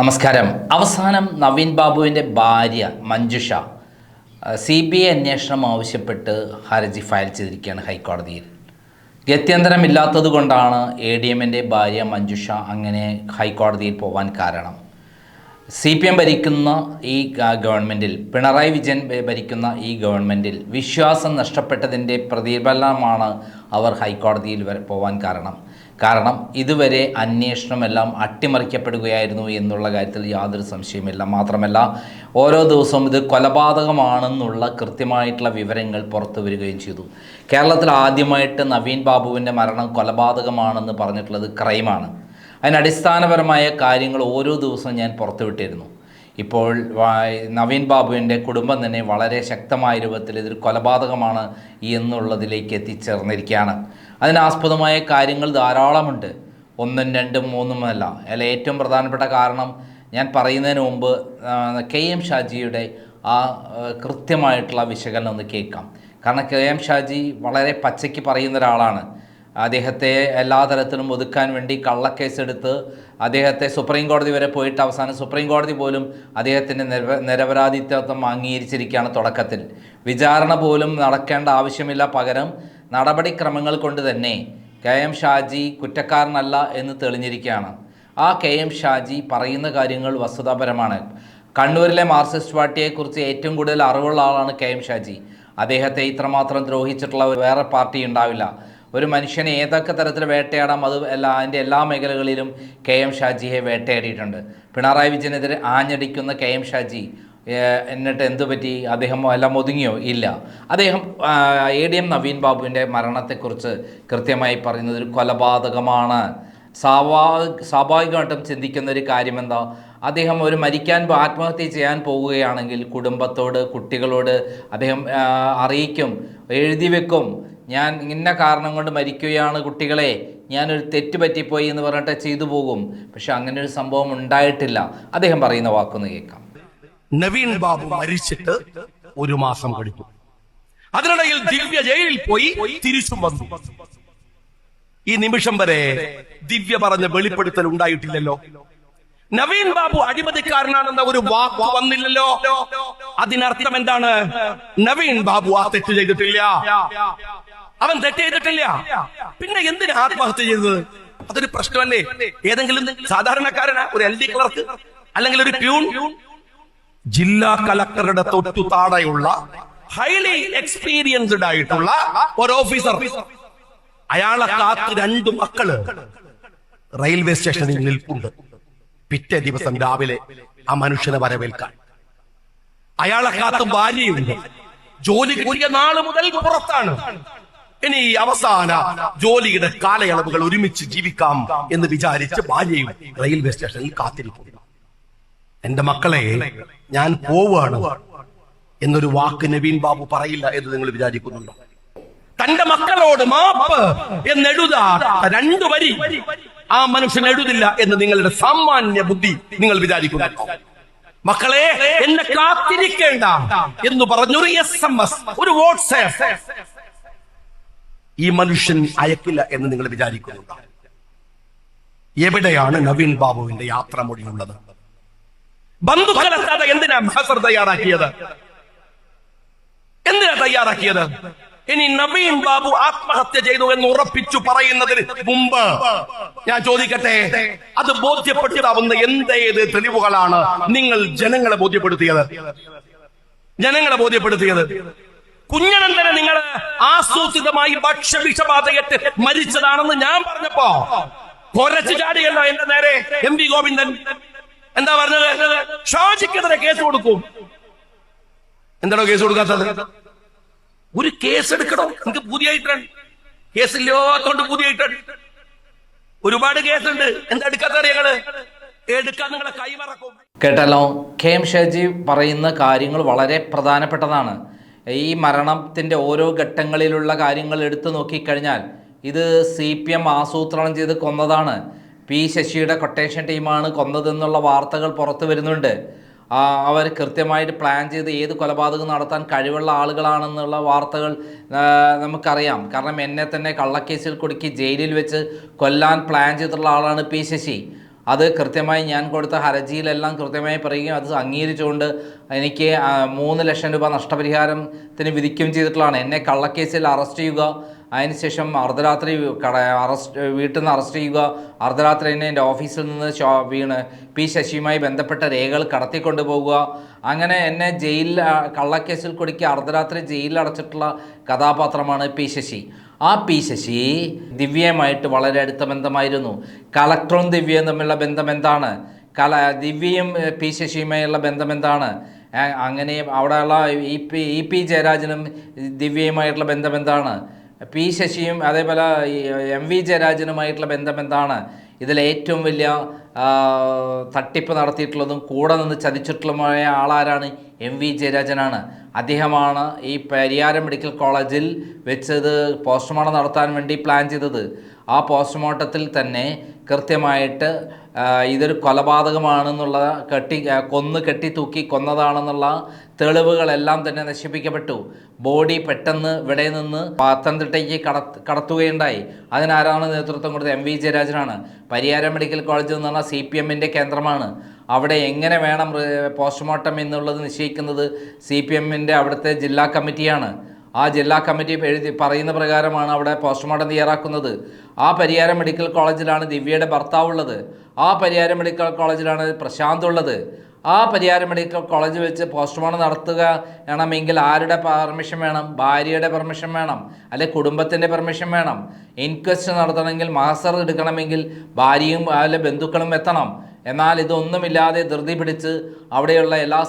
നമസ്കാരം. അവസാനം നവീൻ ബാബുവിന്റെ ഭാര്യ മഞ്ജുഷ സി ബി ഐ അന്വേഷണം ആവശ്യപ്പെട്ട് ഹർജി ഫയൽ ചെയ്തിരിക്കുകയാണ് ഹൈക്കോടതിയിൽ. ഗത്യന്തരമില്ലാത്തത് കൊണ്ടാണ് എ ഡി എമ്മിന്റെ ഭാര്യ മഞ്ജുഷ അങ്ങനെ ഹൈക്കോടതിയിൽ പോകാൻ കാരണം. സി പി എം ഭരിക്കുന്ന ഈ ഗവൺമെന്റിൽ പിണറായി വിജയൻ ഭരിക്കുന്ന ഈ ഗവൺമെന്റിൽ വിശ്വാസം നഷ്ടപ്പെട്ടതിന്റെ പ്രതിഫലനമാണ് അവർ ഹൈക്കോടതിയിൽ പോകാൻ കാരണം. കാരണം ഇതുവരെ അന്വേഷണമെല്ലാം അട്ടിമറിക്കപ്പെടുകയായിരുന്നു എന്നുള്ള കാര്യത്തിൽ യാതൊരു സംശയമില്ല മാത്രമല്ല ഓരോ ദിവസവും ഇത് കൊലപാതകമാണെന്നുള്ള കൃത്യമായിട്ടുള്ള വിവരങ്ങൾ പുറത്തു വരികയും ചെയ്തു. കേരളത്തിൽ ആദ്യമായിട്ട് നവീൻ ബാബുവിന്റെ മരണം കൊലപാതകമാണെന്ന് പറഞ്ഞിട്ടുള്ളത് ക്രൈമാണ്. അതിനടിസ്ഥാനപരമായ കാര്യങ്ങൾ ഓരോ ദിവസവും ഞാൻ പുറത്തുവിട്ടിരുന്നു. ഇപ്പോൾ നവീൻ ബാബുവിന്റെ കുടുംബം തന്നെ വളരെ ശക്തമായ രൂപത്തിൽ ഇതൊരു കൊലപാതകമാണ് എന്നുള്ളതിലേക്ക് എത്തിച്ചേർന്നിരിക്കുകയാണ്. അതിനാസ്പദമായ കാര്യങ്ങൾ ധാരാളമുണ്ട്. ഒന്നും രണ്ടും മൂന്നും അല്ല. ഏറ്റവും പ്രധാനപ്പെട്ട കാരണം ഞാൻ പറയുന്നതിന് മുമ്പ് കെ എം ഷാജിയുടെ ആ, കൃത്യമായിട്ടുള്ള വിശകലനം ഒന്ന് കേൾക്കാം. കാരണം കെ എം ഷാജി വളരെ പച്ചയ്ക്ക് പറയുന്ന ഒരാളാണ്. അദ്ദേഹത്തെ എല്ലാ തരത്തിലും ഒതുക്കാൻ വേണ്ടി കള്ളക്കേസെടുത്ത് അദ്ദേഹത്തെ സുപ്രീം കോടതി വരെ പോയിട്ട് അവസാനം സുപ്രീം കോടതി പോലും അദ്ദേഹത്തിന്റെ നിരപരാധിത്വം അംഗീകരിച്ചിരിക്കുകയാണ് തുടക്കത്തിൽ. വിചാരണ പോലും നടക്കേണ്ട ആവശ്യമില്ല പകരം നടപടിക്രമങ്ങൾ കൊണ്ട് തന്നെ കെ എം ഷാജി കുറ്റക്കാരനല്ല എന്ന് തെളിഞ്ഞിരിക്കുകയാണ്. ആ കെ എം ഷാജി പറയുന്ന കാര്യങ്ങൾ വസ്തുതാപരമാണ്. കണ്ണൂരിലെ മാർക്സിസ്റ്റ് പാർട്ടിയെക്കുറിച്ച് ഏറ്റവും കൂടുതൽ അറിവുള്ള ആളാണ് കെ എം ഷാജി. അദ്ദേഹത്തെ ഇത്രമാത്രം ദ്രോഹിച്ചിട്ടുള്ള വേറെ പാർട്ടി ഉണ്ടാവില്ല. ഒരു മനുഷ്യനെ ഏതൊക്കെ തരത്തിൽ വേട്ടയാടാം അത് എല്ലാ അതിന്റെ എല്ലാ മേഖലകളിലും കെ എം ഷാജിയെ വേട്ടയാടിയിട്ടുണ്ട്. പിണറായി വിജയനെതിരെ ആഞ്ഞടിക്കുന്ന കെ എം ഷാജി എന്നിട്ട് എന്തു പറ്റി? അദ്ദേഹം എല്ലാം ഒതുങ്ങിയോ? ഇല്ല. അദ്ദേഹം എ ഡി എം നവീൻ ബാബുവിന്റെ മരണത്തെക്കുറിച്ച് കൃത്യമായി പറയുന്നത് ഒരു കൊലപാതകമാണ്. സ്വാഭാ സ്വാഭാവികമായിട്ടും ചിന്തിക്കുന്ന ഒരു കാര്യം എന്താ അദ്ദേഹം ഒരു മരിക്കാൻ ആത്മഹത്യ ചെയ്യാൻ പോവുകയാണെങ്കിൽ കുടുംബത്തോട് കുട്ടികളോട് അദ്ദേഹം അറിയിക്കും എഴുതി വെക്കും. ഞാൻ ഇന്ന കാരണം കൊണ്ട് മരിക്കുകയാണ് കുട്ടികളെ. ഞാനൊരു തെറ്റ് പറ്റിപ്പോയി എന്ന് പറഞ്ഞിട്ട് ചെയ്തു പോകും. പക്ഷെ അങ്ങനെ ഒരു സംഭവം ഉണ്ടായിട്ടില്ല. അദ്ദേഹം പറയുന്ന വാക്കൊന്ന് കേൾക്കാം. നവീൻ ബാബു മരിച്ചിട്ട് ഒരു മാസം കഴിഞ്ഞു. അതിനിടയിൽ ദിവ്യ ജയിലിൽ പോയി തിരിച്ചും വന്നു. ഈ നിമിഷം വരെ ദിവ്യ പറഞ്ഞ വെളിപ്പെടുത്തൽ ഉണ്ടായിട്ടില്ലല്ലോ. നവീൻ ബാബു അഴിമതിക്കാരനാണെന്ന ഒരു വാക്ക് വന്നില്ലല്ലോ. അതിനർത്ഥം എന്താണ്? നവീൻ ബാബു ആ തെറ്റ് ചെയ്തിട്ടില്ല. അവൻ തെറ്റ് ചെയ്തിട്ടില്ല. പിന്നെ എന്തിനാ ആത്മഹത്യ ചെയ്തത്? അതൊരു പ്രശ്നമല്ലേ? ഏതെങ്കിലും സാധാരണക്കാരനാ? ഒരു എൽ ഡി ക്ലർക്ക് അല്ലെങ്കിൽ ഒരു പ്യൂൺ? ജില്ലാ കലക്ടറുടെ തൊട്ടു താഴെയുള്ള ഹൈലി എക്സ്പീരിയൻസ്ഡ് ആയിട്ടുള്ള ഒരു ഓഫീസർ അയാളെ കാത്ത് രണ്ടു മക്കൾ റെയിൽവേ സ്റ്റേഷനിൽ നിൽപ്പുണ്ട്. പിറ്റേ ദിവസം രാവിലെ ആ മനുഷ്യനെ വരവേൽക്കാൻ. അയാളെ കാത്ത് ഭാര്യയുണ്ട്. ജോലി കൂടിയ നാൾ മുതൽ പുറത്താണ്. ഇനി അവസാന ജോലിയുടെ കാലയളവുകൾ ഒരുമിച്ച് ജീവിക്കാം എന്ന് വിചാരിച്ച് ഭാര്യയും റെയിൽവേ സ്റ്റേഷനിൽ കാത്തിരിക്കുന്നു. എന്റെ മക്കളെ ഞാൻ പോവാണ് എന്നൊരു വാക്ക് നവീൻ ബാബു പറയില്ല എന്ന് നിങ്ങൾ വിചാരിക്കുന്നുണ്ടോ? തന്റെ മക്കളോട് മാപ്പ് എന്നെഴുതാ രണ്ടു വരി ആ മനുഷ്യൻ എഴുതില്ല എന്ന് നിങ്ങളുടെ സാമാന്യ ബുദ്ധി നിങ്ങൾ വിചാരിക്കുന്നു മക്കളെ എന്നെ കാത്തിരിക്കേണ്ട എന്ന് പറഞ്ഞൊരു എസ് എം എസ് ഒരു വാട്സാപ്പ് ഈ മനുഷ്യൻ അയക്കില്ല എന്ന് നിങ്ങൾ വിചാരിക്കുന്നുണ്ടോ എവിടെയാണ് നവീൻ ബാബുവിന്റെ യാത്ര യാത്രാമൊഴിയുള്ളത് ബന്ധുക്കളെത്താതെ എന്തിനാ മഹസർ തയ്യാറാക്കിയത്? എന്തിനാ തയ്യാറാക്കിയത്? ഇനി നവീൻ ബാബു ആത്മഹത്യ ചെയ്തു എന്ന് ഉറപ്പിച്ചു പറയുന്നതിന് മുമ്പ് ഞാൻ ചോദിക്കട്ടെ അത് ബോധ്യപ്പെടുത്താവുന്ന എന്തേത് തെളിവുകളാണ് നിങ്ങൾ ജനങ്ങളെ ബോധ്യപ്പെടുത്തിയത്? ജനങ്ങളെ ബോധ്യപ്പെടുത്തിയത്? കുഞ്ഞനന്തനെ നിങ്ങൾ ആസൂത്രിതമായി ഭക്ഷ്യവിഷബാധയേറ്റ് മരിച്ചതാണെന്ന് ഞാൻ പറഞ്ഞപ്പോ കൊരച്ചു ചാടിയല്ലോ എന്റെ നേരെ എം വി ഗോവിന്ദൻ. എന്താ പറഞ്ഞത്? ഷാജിക്കെതിരെ കേസ് കൊടുക്കും. എന്താണോ കേസ് കൊടുക്കാത്തത്? ഒരു കേസ് എടുക്കണോ? എനിക്ക് പുതിയായിട്ടാണ്. കേസില്ലാത്തോണ്ട് പുതിയായിട്ടാണ്. ഒരുപാട് കേസുണ്ട്. എന്താ എടുക്കാത്ത ഞങ്ങൾ? കേട്ടല്ലോ കെ എം പറയുന്ന കാര്യങ്ങൾ വളരെ പ്രധാനപ്പെട്ടതാണ്. ഈ മരണത്തിന്റെ ഓരോ ഘട്ടങ്ങളിലുള്ള കാര്യങ്ങൾ എടുത്തു നോക്കിക്കഴിഞ്ഞാൽ ഇത് സി പി എം ആസൂത്രണം ചെയ്ത് കൊന്നതാണ്. പി ശശിയുടെ കൊട്ടേഷൻ ടീമാണ് കൊന്നതെന്നുള്ള വാർത്തകൾ പുറത്തു വരുന്നുണ്ട്. അവർ കൃത്യമായിട്ട് പ്ലാൻ ചെയ്ത് ഏത് കൊലപാതകം നടത്താൻ കഴിവുള്ള ആളുകളാണെന്നുള്ള വാർത്തകൾ നമുക്കറിയാം. കാരണം എന്നെ തന്നെ കള്ളക്കേസിൽ കുടുക്കി ജയിലിൽ വെച്ച് കൊല്ലാൻ പ്ലാൻ ചെയ്തിട്ടുള്ള ആളാണ് പി ശശി. അത് കൃത്യമായി ഞാൻ കൊടുത്ത ഹർജിയിലെല്ലാം കൃത്യമായി പറയുകയും അത് അംഗീകരിച്ചുകൊണ്ട് എനിക്ക് മൂന്ന് ലക്ഷം രൂപ നഷ്ടപരിഹാരത്തിന് വിധിക്കുകയും ചെയ്തിട്ടുള്ളതാണ്. എന്നെ കള്ളക്കേസിൽ അറസ്റ്റ് ചെയ്യുക അതിനുശേഷം അർദ്ധരാത്രി കട അറസ്റ്റ് വീട്ടിൽ നിന്ന് അറസ്റ്റ് ചെയ്യുക അർദ്ധരാത്രി തന്നെ എന്റെ ഓഫീസിൽ നിന്ന് ഷോ വീണ് പി ശശിയുമായി ബന്ധപ്പെട്ട രേഖകൾ കടത്തിക്കൊണ്ടു പോകുക. അങ്ങനെ എന്നെ ജയിലിൽ കള്ളക്കേസിൽ കുടുക്കി അർദ്ധരാത്രി ജയിലിൽ അടച്ചിട്ടുള്ള കഥാപാത്രമാണ് പി ശശി. ആ പി ശശി ദിവ്യയുമായിട്ട് വളരെ അടുത്ത ബന്ധമായിരുന്നു. കളക്ടറും ദിവ്യയും തമ്മിലുള്ള ബന്ധം എന്താണ്? കല ദിവ്യയും പി ശശിയുമായുള്ള ബന്ധം എന്താണ്? അങ്ങനെ അവിടെയുള്ള ഇ പി ഇ പി ജയരാജനും ദിവ്യയുമായിട്ടുള്ള ബന്ധം എന്താണ്? പി ശശിയും അതേപോലെ എം വി ജയരാജനുമായിട്ടുള്ള ബന്ധം എന്താണ്? ഇതിൽ ഏറ്റവും വലിയ തട്ടിപ്പ് നടത്തിയിട്ടുള്ളതും കൂടെ നിന്ന് ചതിച്ചിട്ടുള്ളതുമായ ആളാരാണ് എം വി ജയരാജനാണ്. അദ്ദേഹമാണ് ഈ പരിയാരം മെഡിക്കൽ കോളേജിൽ വെച്ചത് പോസ്റ്റ്മോർട്ടം നടത്താൻ വേണ്ടി പ്ലാൻ ചെയ്തത്. ആ പോസ്റ്റ്മോർട്ടത്തിൽ തന്നെ കൃത്യമായിട്ട് ഇതൊരു കൊലപാതകമാണെന്നുള്ള കെട്ടി കൊന്ന് കെട്ടി തൂക്കി കൊന്നതാണെന്നുള്ള തെളിവുകളെല്ലാം തന്നെ നശിപ്പിക്കപ്പെട്ടു. ബോഡി പെട്ടെന്ന് ഇവിടെ നിന്ന് പത്തനംതിട്ടയ്ക്ക് കടത്ത് കടത്തുകയുണ്ടായി. അതിനാരാണ് നേതൃത്വം കൊടുത്തത്? എം വി ജയരാജനാണ്. പരിയാരം മെഡിക്കൽ കോളേജ് എന്ന് പറഞ്ഞാൽ സി പി എമ്മിന്റെ കേന്ദ്രമാണ്. അവിടെ എങ്ങനെ വേണം പോസ്റ്റ്മോർട്ടം എന്നുള്ളത് നിശ്ചയിക്കുന്നത് സി പി എമ്മിന്റെ അവിടുത്തെ ജില്ലാ കമ്മിറ്റിയാണ്. ആ ജില്ലാ കമ്മിറ്റി എഴുതി പറയുന്ന പ്രകാരമാണ് അവിടെ പോസ്റ്റ്മോർട്ടം തയ്യാറാക്കുന്നത്. ആ പരിയാരം മെഡിക്കൽ കോളേജിലാണ് ദിവ്യയുടെ ഭർത്താവുള്ളത്. ആ പരിയാരം മെഡിക്കൽ കോളേജിലാണ് പ്രശാന്ത് ഉള്ളത്. ആ പരിയാരം മെഡിക്കൽ കോളേജ് വെച്ച് പോസ്റ്റ്മോർട്ടം നടത്തുക വേണമെങ്കിൽ ആരുടെ പെർമിഷൻ വേണം? ഭാര്യയുടെ പെർമിഷൻ വേണം. അല്ലെ കുടുംബത്തിന്റെ പെർമിഷൻ വേണം? ഇൻക്വസ്റ്റ് നടത്തണമെങ്കിൽ മാസർ എടുക്കണമെങ്കിൽ ഭാര്യയും അല്ലെ ബന്ധുക്കളും എത്തണം. എന്നാൽ ഇതൊന്നുമില്ലാതെ ധൃതി പിടിച്ച് അവിടെയുള്ള എല്ലാ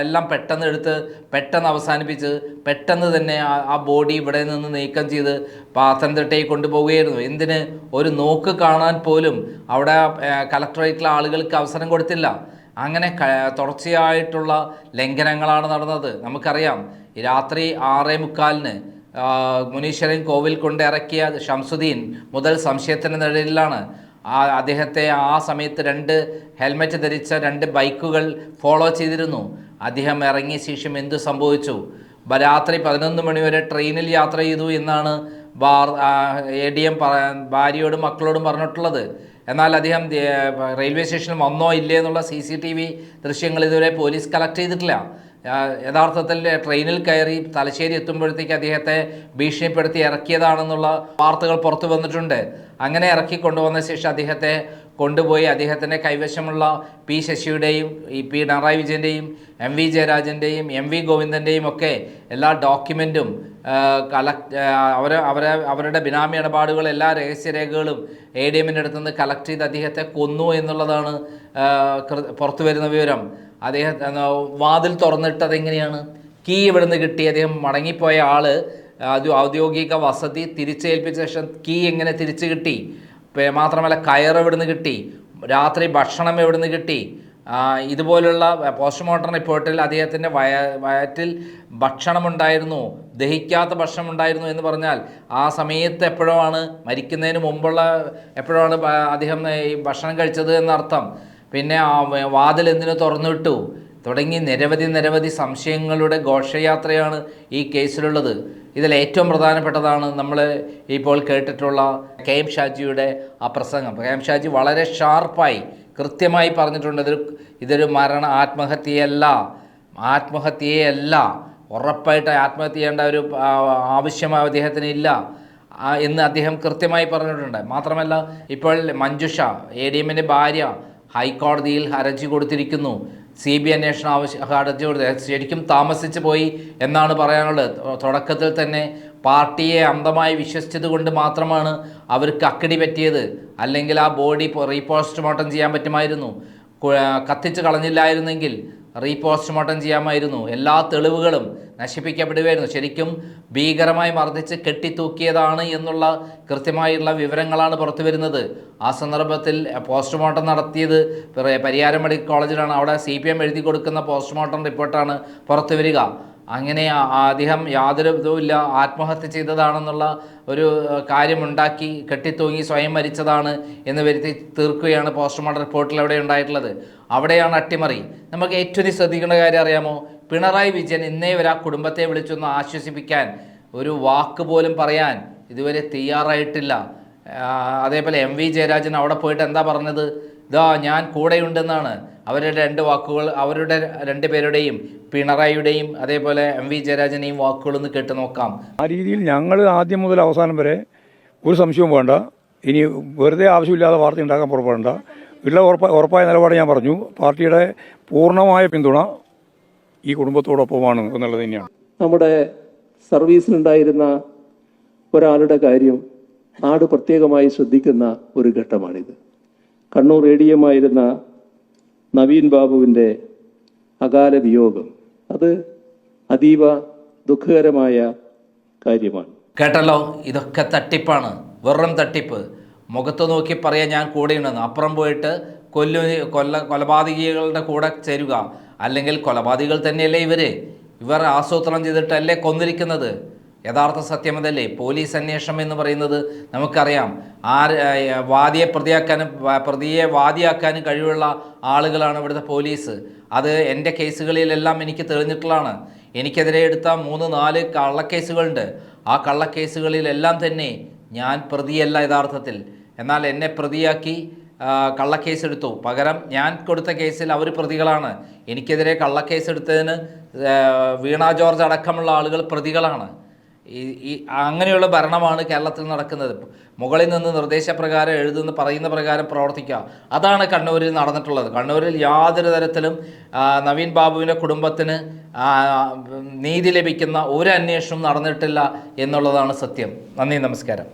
എല്ലാം പെട്ടെന്ന് എടുത്ത് പെട്ടെന്ന് അവസാനിപ്പിച്ച് പെട്ടെന്ന് തന്നെ ആ- ബോഡി ഇവിടെ നിന്ന് നീക്കം ചെയ്ത് പത്തനംതിട്ടയിൽ കൊണ്ടുപോവുകയായിരുന്നു. എന്തിന്? ഒരു നോക്ക് കാണാൻ പോലും അവിടെ കലക്ടറേറ്റിലെ ആളുകൾക്ക് അവസരം കൊടുത്തില്ല. അങ്ങനെ തുടർച്ചയായിട്ടുള്ള ലംഘനങ്ങളാണ് നടന്നത്. നമുക്കറിയാം രാത്രി ആറേ മുക്കാലിന് മുനീശ്വരൻ കോവിൽ കൊണ്ട് ഇറക്കിയ ഷംസുദ്ദീൻ മുതൽ സംശയത്തിന്റെ നിഴലിലാണ്. ആ അദ്ദേഹത്തെ ആ സമയത്ത് രണ്ട് ഹെൽമെറ്റ് ധരിച്ച രണ്ട് ബൈക്കുകൾ ഫോളോ ചെയ്തിരുന്നു. അദ്ദേഹം ഇറങ്ങിയ ശേഷം എന്തു സംഭവിച്ചു? രാത്രി പതിനൊന്ന് മണിവരെ ട്രെയിനിൽ യാത്ര ചെയ്തു എന്നാണ് എ ഡി എം ഭാര്യയോടും മക്കളോടും പറഞ്ഞിട്ടുള്ളത്. എന്നാൽ അദ്ദേഹം റെയിൽവേ സ്റ്റേഷനിൽ വന്നോ ഇല്ലേ എന്നുള്ള സി സി ടി വി ദൃശ്യങ്ങൾ ഇതുവരെ പോലീസ് കളക്ട് ചെയ്തിട്ടില്ല. യഥാർത്ഥത്തിൽ ട്രെയിനിൽ കയറി തലശ്ശേരി എത്തുമ്പോഴത്തേക്ക് അദ്ദേഹത്തെ ഭീഷണിപ്പെടുത്തി ഇറക്കിയതാണെന്നുള്ള വാർത്തകൾ പുറത്തു വന്നിട്ടുണ്ട്. അങ്ങനെ ഇറക്കി കൊണ്ടുവന്ന ശേഷം അദ്ദേഹത്തെ കൊണ്ടുപോയി. അദ്ദേഹത്തിന്റെ കൈവശമുള്ള പി ശശിയുടെയും ഈ പി പിണറായി വിജയന്റെയും എം വി ജയരാജന്റെയും എം വി ഗോവിന്ദന്റെയും ഒക്കെ എല്ലാ ഡോക്യുമെന്റും കളക്ട് അവർ അവരെ അവരുടെ ബിനാമി ഇടപാടുകൾ എല്ലാ രഹസ്യരേഖകളും എ ഡി എമ്മിന്റെ അടുത്തുനിന്ന് കളക്ട് ചെയ്ത് അദ്ദേഹത്തെ കൊന്നു എന്നുള്ളതാണ് പുറത്തു വരുന്ന വിവരം. അദ്ദേഹം വാതിൽ തുറന്നിട്ടത് എങ്ങനെയാണ്? കീ ഇവിടുന്ന് കിട്ടി. അദ്ദേഹം മടങ്ങിപ്പോയ അത് ഔദ്യോഗിക വസതി തിരിച്ചേൽപ്പിച്ച ശേഷം കീ എങ്ങനെ തിരിച്ചു കിട്ടി? മാത്രമല്ല കയർ എവിടുന്ന് കിട്ടി? രാത്രി ഭക്ഷണം എവിടുന്ന് കിട്ടി? ഇതുപോലുള്ള പോസ്റ്റ്മോർട്ടം റിപ്പോർട്ടിൽ അദ്ദേഹത്തിന്റെ വയ വയറ്റിൽ ഭക്ഷണമുണ്ടായിരുന്നു. ദഹിക്കാത്ത ഭക്ഷണം ഉണ്ടായിരുന്നു എന്ന് പറഞ്ഞാൽ ആ സമയത്ത് എപ്പോഴാണ് മരിക്കുന്നതിന് മുമ്പുള്ള എപ്പോഴാണ് അദ്ദേഹം ഈ ഭക്ഷണം കഴിച്ചത് എന്നർത്ഥം. പിന്നെ ആ വാതിൽ എന്തിനു തുറന്നിട്ടു? തുടങ്ങി നിരവധി നിരവധി സംശയങ്ങളുടെ ഘോഷയാത്രയാണ് ഈ കേസിലുള്ളത്. ഇതിൽ ഏറ്റവും പ്രധാനപ്പെട്ടതാണ് നമ്മൾ ഇപ്പോൾ കേട്ടിട്ടുള്ള കെ എം ഷാജിയുടെ ആ പ്രസംഗം. കെ എം ഷാജി വളരെ ഷാർപ്പായി കൃത്യമായി പറഞ്ഞിട്ടുണ്ട് ഇതൊരു ഇതൊരു മരണ ആത്മഹത്യയല്ല ആത്മഹത്യയല്ല ഉറപ്പായിട്ട് ആത്മഹത്യ ചെയ്യേണ്ട ഒരു ആവശ്യമായ ആവശ്യം അദ്ദേഹത്തിന് ഇല്ല എന്ന് അദ്ദേഹം കൃത്യമായി പറഞ്ഞിട്ടുണ്ട്. മാത്രമല്ല ഇപ്പോൾ മഞ്ജുഷ എ ഡി എമ്മിന്റെ ഭാര്യ ഹൈക്കോടതിയിൽ ഹർജി കൊടുത്തിരിക്കുന്നു. സി ബി അന്വേഷണം ആവശ്യ ഹർജി ശരിക്കും താമസിച്ചു പോയി എന്നാണ് പറയാനുള്ളത്. തുടക്കത്തിൽ തന്നെ പാർട്ടിയെ അന്ധമായി വിശ്വസിച്ചത് കൊണ്ട് മാത്രമാണ് അവർക്ക് അക്കടി പറ്റിയത്. അല്ലെങ്കിൽ ആ ബോഡി റീപോസ്റ്റ്മോർട്ടം ചെയ്യാൻ പറ്റുമായിരുന്നു. കത്തിച്ച് കളഞ്ഞില്ലായിരുന്നെങ്കിൽ റീപോസ്റ്റ്മോർട്ടം ചെയ്യാമായിരുന്നു. എല്ലാ തെളിവുകളും നശിപ്പിക്കപ്പെടുകയായിരുന്നു. ശരിക്കും ഭീകരമായി മർദ്ദിച്ച് കെട്ടിത്തൂക്കിയതാണ് എന്നുള്ള കൃത്യമായുള്ള വിവരങ്ങളാണ് പുറത്തു വരുന്നത്. ആ സന്ദർഭത്തിൽ പോസ്റ്റ്മോർട്ടം നടത്തിയത് പരി- പരിയാരം മെഡിക്കൽ കോളേജിലാണ്. അവിടെ സി പി എം എഴുതി കൊടുക്കുന്ന പോസ്റ്റ്മോർട്ടം റിപ്പോർട്ടാണ് പുറത്തു വരിക. അങ്ങനെ അദ്ദേഹം യാതൊരു ഇതുമില്ല ആത്മഹത്യ ചെയ്തതാണെന്നുള്ള ഒരു കാര്യമുണ്ടാക്കി കെട്ടിത്തൂങ്ങി സ്വയം മരിച്ചതാണ് എന്ന് വരുത്തി തീർക്കുകയാണ് പോസ്റ്റ്മോർട്ടം റിപ്പോർട്ടിൽ അവിടെ ഉണ്ടായിട്ടുള്ളത്. അവിടെയാണ് അട്ടിമറി. നമുക്ക് ഏറ്റവും ശ്രദ്ധിക്കേണ്ട കാര്യം അറിയാമോ? പിണറായി വിജയൻ ഇന്നേ വരെ ആ കുടുംബത്തെ വിളിച്ചൊന്ന് ആശ്വസിപ്പിക്കാൻ ഒരു വാക്ക് പോലും പറയാൻ ഇതുവരെ തയ്യാറായിട്ടില്ല. അതേപോലെ എം വി ജയരാജൻ അവിടെ പോയിട്ട് എന്താ പറഞ്ഞത്? ഇതാ ഞാൻ കൂടെയുണ്ടെന്നാണ്. അവരുടെ രണ്ട് വാക്കുകൾ അവരുടെ രണ്ട് പേരുടെയും പിണറായിയുടെയും അതേപോലെ എം വി ജയരാജനെയും വാക്കുകളൊന്ന് കേട്ട് നോക്കാം. ആ രീതിയിൽ ഞങ്ങൾ ആദ്യം മുതൽ അവസാനം വരെ ഒരു സംശയവും വേണ്ട. ഇനി വെറുതെ ആവശ്യമില്ലാതെ വാർത്ത ഉണ്ടാക്കാൻ പുറപ്പെടേണ്ട. ഉള്ള ഉറപ്പായ ഉറപ്പായ നിലപാട് ഞാൻ പറഞ്ഞു. പാർട്ടിയുടെ പൂർണമായ പിന്തുണ ഈ കുടുംബത്തോടൊപ്പമാണ് എന്നുള്ളത് തന്നെയാണ്. നമ്മുടെ സർവീസിലുണ്ടായിരുന്ന ഒരാളുടെ കാര്യം നാട് പ്രത്യേകമായി ശ്രദ്ധിക്കുന്ന ഒരു ഘട്ടമാണിത്. കണ്ണൂർ എ ഡി എം ആയിരുന്ന നവീൻ ബാബുവിന്റെ അകാല വിയോഗം. അത് അതീവ ദുഃഖകരമായ കാര്യമാണ്. കേട്ടല്ലോ? ഇതൊക്കെ തട്ടിപ്പാണ്. വെറും തട്ടിപ്പ്. മുഖത്ത് നോക്കി പറയാൻ ഞാൻ കൂടെയുണ്ടെന്ന്. അപ്പുറം പോയിട്ട് കൊല്ല കൊല്ല കൊലപാതകികളുടെ കൂടെ ചേരുക. അല്ലെങ്കിൽ കൊലപാതകികൾ തന്നെയല്ലേ ഇവർ ഇവർ ആസൂത്രണം ചെയ്തിട്ടല്ലേ കൊന്നിരിക്കുന്നത്? യഥാർത്ഥ സത്യം അതല്ലേ പോലീസ് അന്വേഷണം എന്ന് പറയുന്നത് നമുക്കറിയാം. ആര് വാദിയെ പ്രതിയാക്കാനും പ്രതിയെ വാദിയാക്കാനും കഴിവുള്ള ആളുകളാണ് ഇവിടുത്തെ പോലീസ്. അത് എന്റെ കേസുകളിലെല്ലാം എനിക്ക് തെളിഞ്ഞിട്ടുള്ളതാണ്. എനിക്കെതിരെ എടുത്ത മൂന്ന് നാല് കള്ളക്കേസുകളുണ്ട്. ആ കള്ളക്കേസുകളിലെല്ലാം തന്നെ ഞാൻ പ്രതിയല്ല യഥാർത്ഥത്തിൽ. എന്നാൽ എന്നെ പ്രതിയാക്കി കള്ളക്കേസെടുത്തു. പകരം ഞാൻ കൊടുത്ത കേസിൽ അവർ പ്രതികളാണ്. എനിക്കെതിരെ കള്ളക്കേസ് എടുത്തതിന് ആ, വീണ ജോർജ് അടക്കമുള്ള ആളുകൾ പ്രതികളാണ്. ഈ ഈ അങ്ങനെയുള്ള ഭരണമാണ് കേരളത്തിൽ നടക്കുന്നത്. മുകളിൽ നിന്ന് നിർദ്ദേശപ്രകാരം എഴുതുന്ന പറയുന്ന പ്രകാരം പ്രവർത്തിക്കുക. അതാണ് കണ്ണൂരിൽ നടന്നിട്ടുള്ളത്. കണ്ണൂരിൽ യാതൊരു തരത്തിലും നവീൻ ബാബുവിന്റെ കുടുംബത്തിന് നീതി ലഭിക്കുന്ന ഒരു അന്വേഷണവും നടന്നിട്ടില്ല എന്നുള്ളതാണ് സത്യം. നന്ദി നമസ്കാരം.